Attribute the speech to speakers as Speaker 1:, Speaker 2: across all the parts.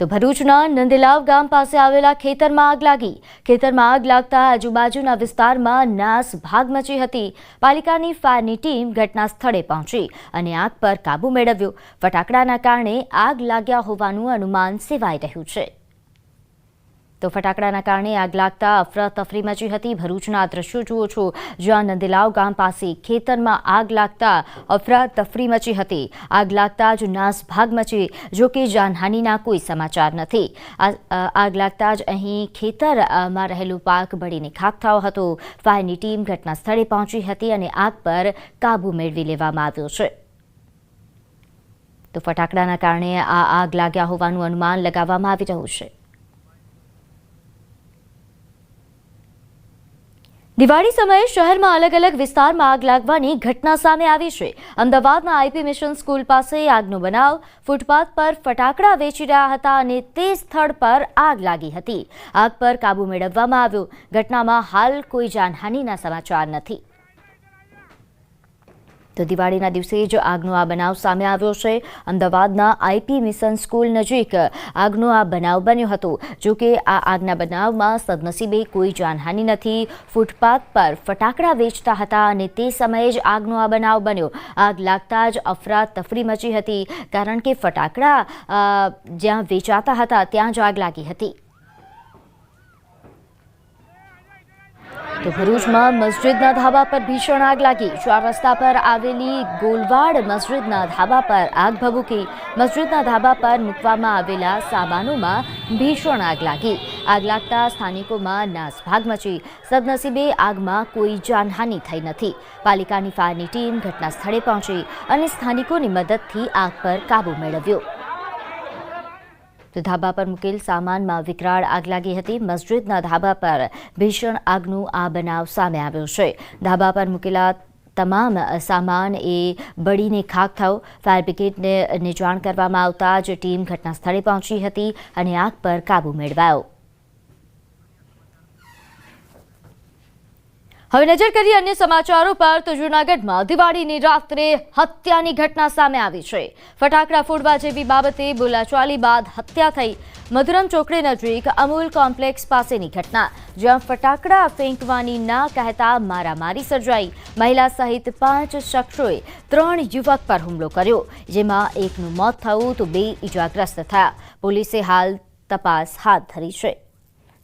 Speaker 1: તો ભરૂચના નંદીલાવ ગામ પાસે આવેલા ખેતરમાં આગ લાગી. ખેતરમાં આગ લાગતા આજુબાજુના વિસ્તારમાં નાસ ભાગ મચી હતી. પાલિકાની ફાયરની ટીમ ઘટના સ્થળે પહોંચી અને આગ પર કાબૂ મેળવ્યો. ફટાકડાના કારણે આગ લાગ્યા હોવાનું અનુમાન સેવાઈ રહ્યું છે. તો ફટાકડાના કારણે આગ લાગતા અફરાતફરી મચી હતી. ભરૂચના દ્રશ્યો જુઓ છો, જ્યાં નંદીલાવ ગામ પાસે ખેતરમાં આગ લાગતા અફરાતફરી મચી હતી. આગ લાગતા જ નાસભાગ મચી, જો કે જાનહાનિના કોઈ સમાચાર નથી. આગ લાગતા જ અહીં ખેતરમાં રહેલું પાક બળીને ખાખ થયો હતો. ફાયરની ટીમ ઘટના સ્થળે પહોંચી હતી અને આગ પર કાબૂ મેળવી લેવામાં આવ્યો છે. તો ફટાકડાના કારણે આ આગ લાગ્યા હોવાનું અનુમાન લગાવવામાં આવી રહ્યું છે. દિવાળી સમયે શહેરમાં અલગ અલગ વિસ્તારમાં આગ લાગવાની ઘટના સામે આવી છે. અમદાવાદના આઈપી મિશન સ્કૂલ પાસે આગનો બનાવ. ફૂટપાથ પર ફટાકડા વેચી રહ્યા હતા અને તે સ્થળ પર આગ લાગી હતી. આગ પર કાબૂ મેળવવામાં આવ્યો. ઘટનામાં હાલ કોઈ જાનહાનિના સમાચાર નથી. તો દિવાળીના દિવસે જ આગનો આ બનાવ સામે આવ્યો છે. અમદાવાદના આઈપી મિશન સ્કૂલ નજીક આગનો આ બનાવ બન્યો હતો. જો કે આ આગના બનાવમાં સદનસીબે કોઈ જાનહાનિ નથી. ફૂટપાથ પર ફટાકડા વેચતા હતા અને તે સમયે જ આગનો આ બનાવ બન્યો. આગ લાગતા જ અફરાતફરી મચી હતી. કારણ કે ફટાકડા જ્યાં વેચાતા હતા, ત્યાં જ આગ લાગી હતી. તો ભરૂચમાં મસ્જિદના ધાબા પર ભીષણ આગ લાગી. ચાર રસ્તા પર આવેલી ગોલવાડ મસ્જિદના ધાબા પર આગ ભભૂકી મસ્જિદના ધાબા પર મૂકવામાં આવેલા સામાનોમાં ભીષણ આગ લાગી. આગ લાગતા સ્થાનિકોમાં નાસભાગ મચી. સદનસીબે આગમાં કોઈ જાનહાનિ થઈ નથી. પાલિકાની ફાયરની ટીમ ઘટના સ્થળે પહોંચી અને સ્થાનિકોની મદદથી આગ પર કાબૂ મેળવ્યો. તો ધાબા પર મૂકેલ સામાનમાં વિકરાળ આગ લાગી હતી. મસ્જિદના ધાબા પર ભીષણ આગનું આ બનાવ સામે આવ્યો છે. ધાબા પર મૂકેલા તમામ સામાન એ બળીને ખાક થયો. ફાયર બ્રિગેડને જાણ કરવામાં આવતા જ ટીમ ઘટના સ્થળે પહોંચી હતી અને આગ પર કાબૂ મેળવાયો. હવે નજર કરીએ અન્ય સમાચારો પર તો જૂનાગઢમાં દિવાળીની રાત્રે હત્યાની ઘટના સામે આવી છે. ફટાકડા ફોડવા જેવી બાબતે બોલાચાલી બાદ હત્યા થઈ. મધુરમ ચોકડી નજીક અમૂલ કોમ્પ્લેક્સ પાસેની ઘટના, જ્યાં ફટાકડા ફેંકવાની ના કહેતા મારામારી સર્જાઈ. મહિલા સહિત પાંચ શખ્સોએ ત્રણ યુવક પર હુમલો કર્યો, જેમાં એકનું મોત થયું તો બે ઇજાગ્રસ્ત થયા. પોલીસે હાલ તપાસ હાથ ધરી છે.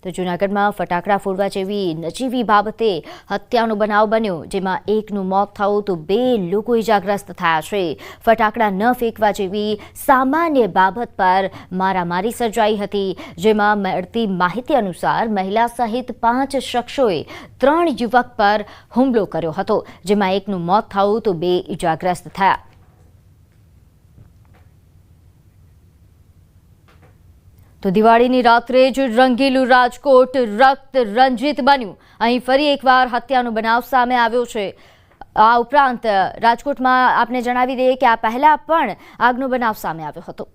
Speaker 1: તો જૂનાગઢમાં ફટાકડા ફોડવા જેવી નજીવી બાબતે હત્યાનો બનાવ બન્યો, જેમાં એકનું મોત થયું તો બે લોકો ઇજાગ્રસ્ત થયા છે. ફટાકડા ન ફેંકવા જેવી સામાન્ય બાબત પર મારામારી સર્જાઈ હતી, જેમાં મળતી માહિતી અનુસાર મહિલા સહિત પાંચ શખ્સોએ ત્રણ યુવક પર હુમલો કર્યો હતો, જેમાં એકનું મોત થયું તો બે ઇજાગ્રસ્ત થયા. તો દિવાળીની રાત્રે જ રંગીલું રાજકોટ રક્ત રંજિત બન્યું. અહીં ફરી એકવાર હત્યાનો બનાવ સામે આવ્યો છે. આ ઉપરાંત રાજકોટમાં આપને જણાવી દઈએ કે આ પહેલા પણ આગનો બનાવ સામે આવ્યો હતો.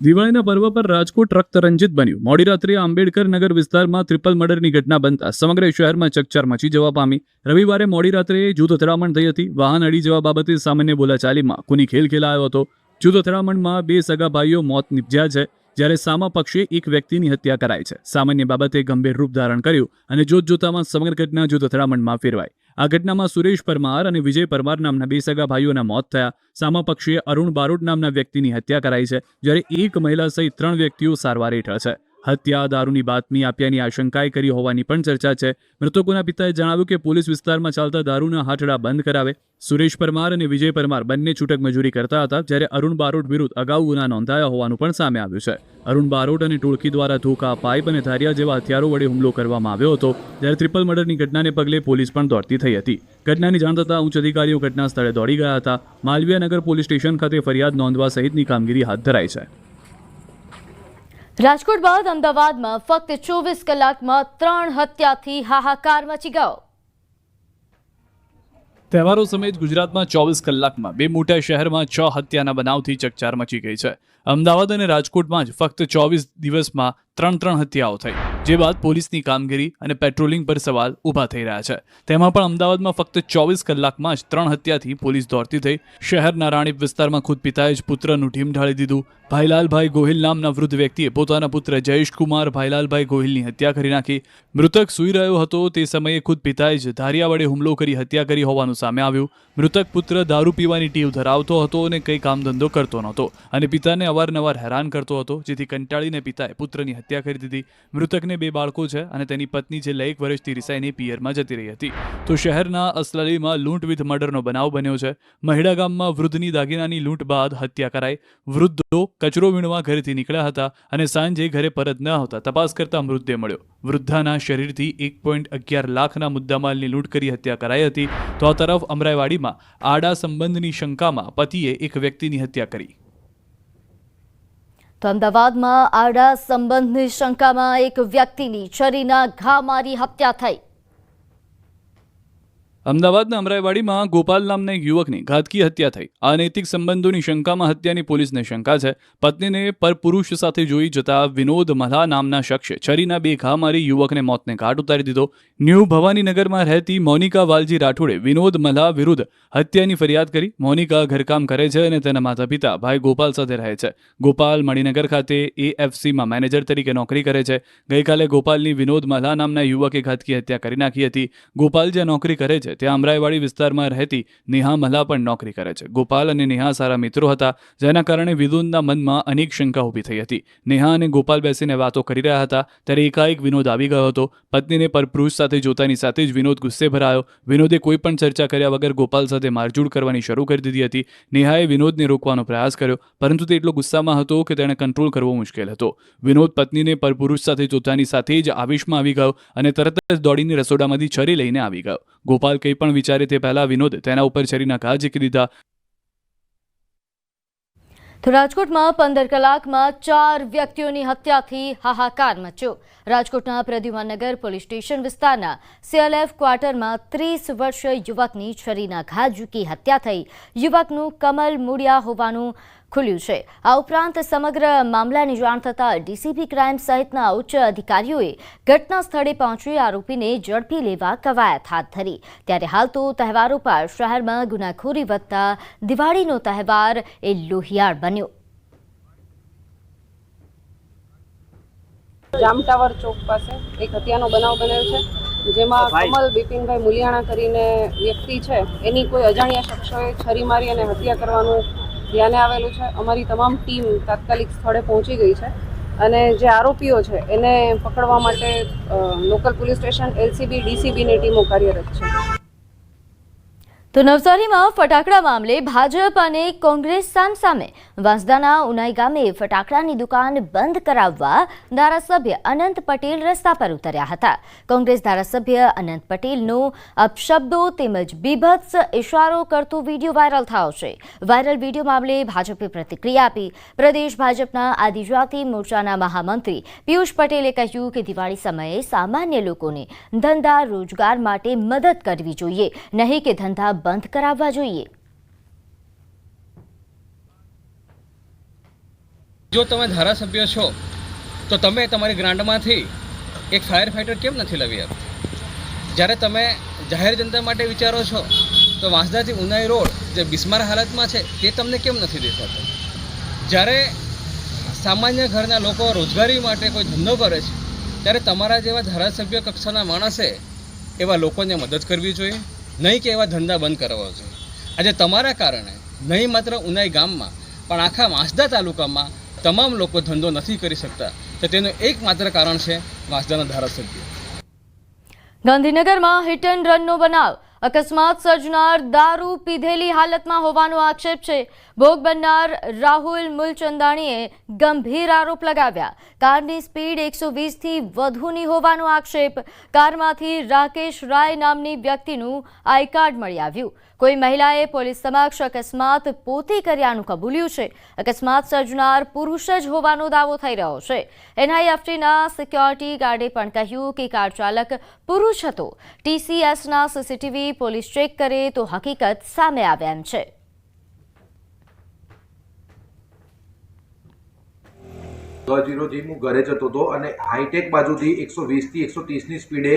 Speaker 2: દિવાળીના પર્વ પર રાજકોટ રક્તરંજિત બન્યું. મોડી રાત્રે આંબેડકર નગર વિસ્તારમાં ટ્રિપલ મર્ડરની ઘટના બનતા સમગ્ર શહેરમાં ચકચાર મચી જવા પામી. રવિવારે મોડી રાત્રે જૂથ અથડામણ થઈ હતી. વાહન અડી જવા બાબતે સામાન્ય બોલાચાલીમાં કુની ખેલ ખેલાયો હતો. જૂથ અથડામણમાં બે સગા ભાઈઓ મોત નિપજ્યા છે, જ્યારે સામા પક્ષે એક વ્યક્તિની હત્યા કરાઈ છે. સામાન્ય બાબતે ગંભીર રૂપ ધારણ કર્યું અને જોત જોતામાં સમગ્ર ઘટના જૂથ અથડામણમાં ફેરવાઈ. આ ઘટનામાં સુરેશ પરમાર અને વિજય પરમાર નામના બે સગા ભાઈઓના મોત થયા. સામા પક્ષીએ અરુણ બારોટ નામના વ્યક્તિની હત્યા કરાઈ છે, જ્યારે એક મહિલા સહિત ત્રણ વ્યક્તિઓ સારવાર હેઠળ છે. હત્યા દારૂની બાતમી આપ્યાની આશંકાએ કરી હોવાની પણ ચર્ચા છે. મૃતકોના પિતાએ જણાવ્યું કે પોલીસ વિસ્તારમાં ચાલતા દારૂના હાથડા બંધ કરાવે. સુરેશ પરમાર અને વિજય પરમાર બંને છૂટક મજૂરી કરતા હતા, જ્યારે અરુણ બારોટ વિરુદ્ધ અગાઉ ગુના નોંધાયા હોવાનું પણ સામે આવ્યું છે. અરુણ બારોટ અને ટોળકી દ્વારા ધોકા, પાઇપ અને ધારિયા જેવા હથિયારો વડે હુમલો કરવામાં આવ્યો હતો, જ્યારે ટ્રિપલ મર્ડરની ઘટનાને પગલે પોલીસ પણ દોડતી થઈ હતી. ઘટનાની જાણ થતાં ઉચ્ચ અધિકારીઓ ઘટના સ્થળે દોડી ગયા હતા. માલવીયાનગર પોલીસ સ્ટેશન ખાતે ફરિયાદ નોંધવા સહિતની કામગીરી હાથ ધરાઈ છે.
Speaker 1: રાજકોટ બાદ અમદાવાદમાં ફક્ત ચોવીસ કલાકમાં ત્રણ હત્યાથી હાહાકાર મચી ગયો.
Speaker 2: તહેવારો સમેત ગુજરાતમાં ચોવીસ કલાકમાં બે મોટા શહેરમાં છ હત્યાના બનાવથી ચકચાર મચી ગઈ છે. અમદાવાદ અને રાજકોટમાં જ ફક્ત ચોવીસ દિવસમાં ત્રણ ત્રણ હત્યાઓ થઈ. જે બાદ પોલીસની કામગીરી અને પેટ્રોલિંગ પર સવાલ ઊભા થઈ રહ્યા છે. તેમાં પણ અમદાવાદમાં ફક્ત ચોવીસ કલાકમાં જ ત્રણ હત્યાથી પોલીસ દોડતી થઈ. શહેરના રાણીપ વિસ્તારમાં ખુદ પિતાએ જ પુત્રનું ઢીમ ઢાળી દીધું. ભાઈલાલભાઈ ગોહિલ નામના વૃદ્ધ વ્યક્તિએ પોતાના પુત્ર જયેશકુમાર ભાઈલાલભાઈ ગોહિલની હત્યા કરી નાખી. મૃતક સૂઈ રહ્યો હતો તે સમયે ખુદ પિતાએ જ ધારિયા વડે હુમલો કરી હત્યા કરી હોવાનું સામે આવ્યું. મૃતક પુત્ર દારૂ પીવાની ટીવ ધરાવતો હતો અને કંઈ કામ ધંધો કરતો નહોતો અને પિતાને અવારનવાર હેરાન કરતો હતો, જેથી કંટાળીને પિતાએ પુત્રની હત્યા કરી દીધી. મૃતકને બે બાળકો છે અને તેની પત્ની છેલ્લા એક વર્ષથી રિસાઈને પિયરમાં જતી રહી હતી. તો શહેરના અસલાલીમાં લૂંટ વિથ મર્ડરનો બનાવ બન્યો છે. મહિડા ગામમાં વૃદ્ધની દાગીનાની લૂંટ બાદ હત્યા કરાઈ. વૃદ્ધો કચરો વીણવા ઘરેથી નીકળ્યા હતા અને સાંજે ઘરે પરત ન આવતા તપાસ કરતા મૃતદેહ મળ્યો. વૃદ્ધાના શરીરથી એક પોઈન્ટ અગિયાર લાખના મુદ્દામાલની લૂંટ કરી હત્યા કરાઈ હતી. તો આ તરફ અમરાઈવાડીમાં આડા સંબંધની શંકામાં પતિએ એક વ્યક્તિની હત્યા કરી.
Speaker 1: તો અમદાવાદમાં આડા સંબંધની શંકામાં એક વ્યક્તિની છરીના ઘા મારી હત્યા થઈ.
Speaker 2: અમદાવાદના અમરાઈવાડીમાં ગોપાલ નામના એક યુવકની ઘાતકી હત્યા થઈ. અનૈતિક સંબંધોની શંકામાં હત્યાની પોલીસને શંકા છે. પત્નીને પરપુરુષ સાથે જોઈ જતા વિનોદ મલા નામના શખ્સે છરીના બે ઘા મારી યુવકને મોતને ઘાટ ઉતારી દીધો. ન્યૂ ભવાનીનગરમાં રહેતી મોનિકા વાલજી રાઠોડે વિનોદ મલા વિરુદ્ધ હત્યાની ફરિયાદ કરી. મોનિકા ઘરકામ કરે છે અને તેના માતા પિતા ભાઈ ગોપાલ સાથે રહે છે. ગોપાલ મણિનગર ખાતે એએફસીમાં મેનેજર તરીકે નોકરી કરે છે. ગઈકાલે ગોપાલની વિનોદ મલા નામના યુવકે ઘાતકી હત્યા કરી નાખી હતી. ગોપાલ જ્યાં નોકરી કરે છે ત્યાં અમરાઈવાડી વિસ્તારમાં રહેતી નેહા મલ્હા પણ નોકરી કરે છે. ગોપાલ અને નેહા સારા મિત્રો હતા, જેના કારણે વિનોદના મનમાં અનેક શંકા ઊભી થઈ હતી. નેહા અને ગોપાલ બેસીને વાતો કરી રહ્યા હતા, ત્યારે એકાએક વિનોદ આવી ગયો હતો. પત્નીને પરપુરુષ સાથે જોતાની સાથે જ વિનોદ ગુસ્સે ભરાયો. વિનોદે કોઈ પણ ચર્ચા કર્યા વગર ગોપાલ સાથે મારઝૂડ કરવાની શરૂ કરી દીધી હતી. નેહાએ વિનોદને રોકવાનો પ્રયાસ કર્યો, પરંતુ તે એટલો ગુસ્સામાં હતો કે તેણે કંટ્રોલ કરવો મુશ્કેલ હતો. વિનોદ પત્નીને પરપુરુષ સાથે જોતાની સાથે જ આવેશમાં આવી ગયો અને તરત જ દોડીને રસોડામાંથી છરી લઈને આવી ગયો. ગોપાલ કંઈ પણ વિચારે તે પહેલા વિનોદ તેના ઉપર છરીના ઘા ઝીકી દીધા.
Speaker 1: તો રાજકોટમાં પંદર કલાકમાં ચાર વ્યક્તિઓની હત્યાથી હાહાકાર મચ્યો. રાજકોટના પ્રદ્યુમાનગર પોલીસ સ્ટેશન વિસ્તારના સીએલએફ ક્વાર્ટરમાં ત્રીસ વર્ષીય યુવકની છરીના ઘા ઝૂકી હત્યા થઈ. યુવકનું કમલ મૂળિયા હોવાનું ખુલ્યું છે. આ ઉપરાંત સમગ્ર મામલાની જાણ થતાં ડીસીપી ક્રાઇમ સહિતના ઉચ્ચ અધિકારીઓએ ઘટના સ્થળે પહોંચી આરોપીને ઝડપી લેવા કવાયત હાથ ધરી. ત્યારે હાલ તો તહેવારો પર શહેરમાં ગુનાખોરી વધતા દિવાળીનો તહેવાર એ લોહિયાળ બન્યો.
Speaker 3: જામટાવર ચોક પાસે એક હત્યાનો બનાવ બન્યો છે જેમાં કમલ બિપિનભાઈ મુલિયાણા કરીને વ્યક્તિ છે. એની કોઈ અજાણ્યા શખ્સોએ છરી મારી અને હત્યા કરવાનું ધ્યાને આવેલું છે. અમારી તમામ ટીમ તાત્કાલિક સ્થળે પહોંચી ગઈ છે અને જે આરોપીઓ છે, એને પકડવા માટે લોકલ પોલીસ સ્ટેશન, એલસીબી, ડીસીબીની ટીમો કાર્યરત છે.
Speaker 1: તો નવસારીમાં ફટાકડા મામલે ભાજપ અને કોંગ્રેસ સામસામે વાંસદાના ઉનાઈ ગામે ફટાકડાની દુકાન બંધ કરાવવા ધારાસભ્ય અનંત પટેલ રસ્તા પર ઉતર્યા હતા. કોંગ્રેસ ધારાસભ્ય અનંત પટેલનો અપશબ્દો તેમજ બીભત્સ ઇશારો કરતો વીડિયો વાયરલ થયો છે. વાયરલ વીડિયો મામલે ભાજપે પ્રતિક્રિયા આપી. પ્રદેશ ભાજપના આદિજાતિ મોરચાના મહામંત્રી પિયુષ પટેલે કહ્યું કે દિવાળી સમયે સામાન્ય લોકોને ધંધા રોજગાર માટે મદદ કરવી જોઈએ. નહીં કે ધંધા બંધ કરાવવા જોઈએ.
Speaker 4: જો તમે ધારાસભ્ય છો, તો તમે તમારી ગ્રાન્ટમાંથી એક ફાયર ફાઇટર કેમ નથી લાવી આપતા? જ્યારે તમે જાહેર જનતા માટે વિચારો છો, તો વાંસદાથી ઉનાઈ રોડ જે બિસ્માર હાલતમાં છે, તે તમને કેમ નથી દેખાતો? જ્યારે સામાન્ય ઘરના લોકો રોજગારી માટે કોઈ ધંધો કરે છે, ત્યારે તમારા જેવા ધારાસભ્ય કક્ષાના માણસે એવા લોકોને મદદ કરવી જોઈએ? નહીં કે એવા ધંધા બંધ કરવા જોઈએ. આજે તમારા કારણે નહીં માત્ર ઉનાઈ ગામમાં, પણ આખા વાંસદા તાલુકામાં તમામ લોકો ધંધો નથી કરી શકતા. તો તેનું એકમાત્ર કારણ છે વાંસદાના ધારાસભ્ય.
Speaker 1: ગાંધીનગરમાં હિટ એન્ડ રનનો બનાવ. અકસ્માત સર્જનાર દારૂ પીધેલી હાલતમાં હોવાનો આક્ષેપ છે. ભોગ બનનાર રાહુલ મુલચંદાણીએ ગંભીર આરોપ લગાવ્યા. કારની સ્પીડ એકસો વીસથી વધુની હોવાનો આક્ષેપ. કારમાંથી રાકેશ રાય નામની વ્યક્તિનું આઈ કાર્ડ મળી આવ્યું. કોઈ મહિલાએ પોલીસ સમક્ષ અકસ્માત પોતે કર્યાનું કબૂલ્યું છે. અકસ્માત સર્જનાર પુરુષ જ હોવાનો દાવો થઈ રહ્યો છે. એનઆઈએફટીના સિક્યોરિટી ગાર્ડે પણ કહ્યું કે કાર ચાલક પુરુષ હતો. ટીસીએસના સીસીટીવી પોલીસ ચેક કરે તો હકીકત સામે આવે એમ છે.
Speaker 5: ઘરે જતો હતો અને હાઈટેક બાજુથી એકસો વીસથી એકસો ત્રીસની સ્પીડે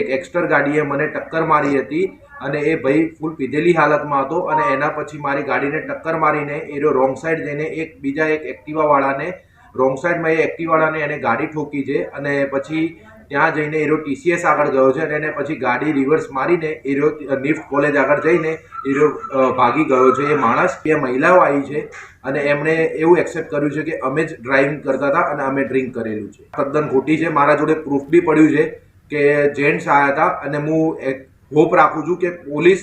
Speaker 5: એક એક્સ્ટર ગાડીએ મને ટક્કર મારી હતી. અને એ ભાઈ ફૂલ પીધેલી હાલતમાં હતો અને એના પછી મારી ગાડીને ટક્કર મારીને એ રોંગ સાઈડ જઈને એક બીજા એક એક્ટિવાવાળાને રોંગ સાઈડમાં એ એક્ટિવાવાળાને એને ગાડી ઠોકી છે અને પછી ત્યાં જઈને એરો ટીસીએસ આગળ ગયો છે અને એને પછી ગાડી રિવર્સ મારીને એરો નિફ્ટ કોલેજ આગળ જઈને એરો ભાગી ગયો છે. એ માણસ, બે મહિલાઓ આવી છે અને એમણે એવું એક્સેપ્ટ કર્યું છે કે અમે જ ડ્રાઇવિંગ કરતા હતા અને અમે ડ્રિંક કરેલું છે. તદ્દન ખોટી છે. મારા જોડે પ્રૂફ બી પડ્યું છે કે જેન્ટ્સ આવ્યા હતા અને હું હોપ રાખું છું કે પોલીસ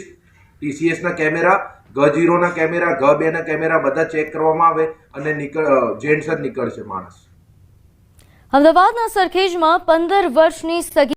Speaker 5: ટીસીએસના કેમેરા ગ જીરોના કેમેરા ગ બેના કેમેરા બધા ચેક કરવામાં આવે અને નીકળ જેન્ટ્સ જ નીકળશે માણસ.
Speaker 1: અમદાવાદના સરખેજમાં પંદર વર્ષની સગી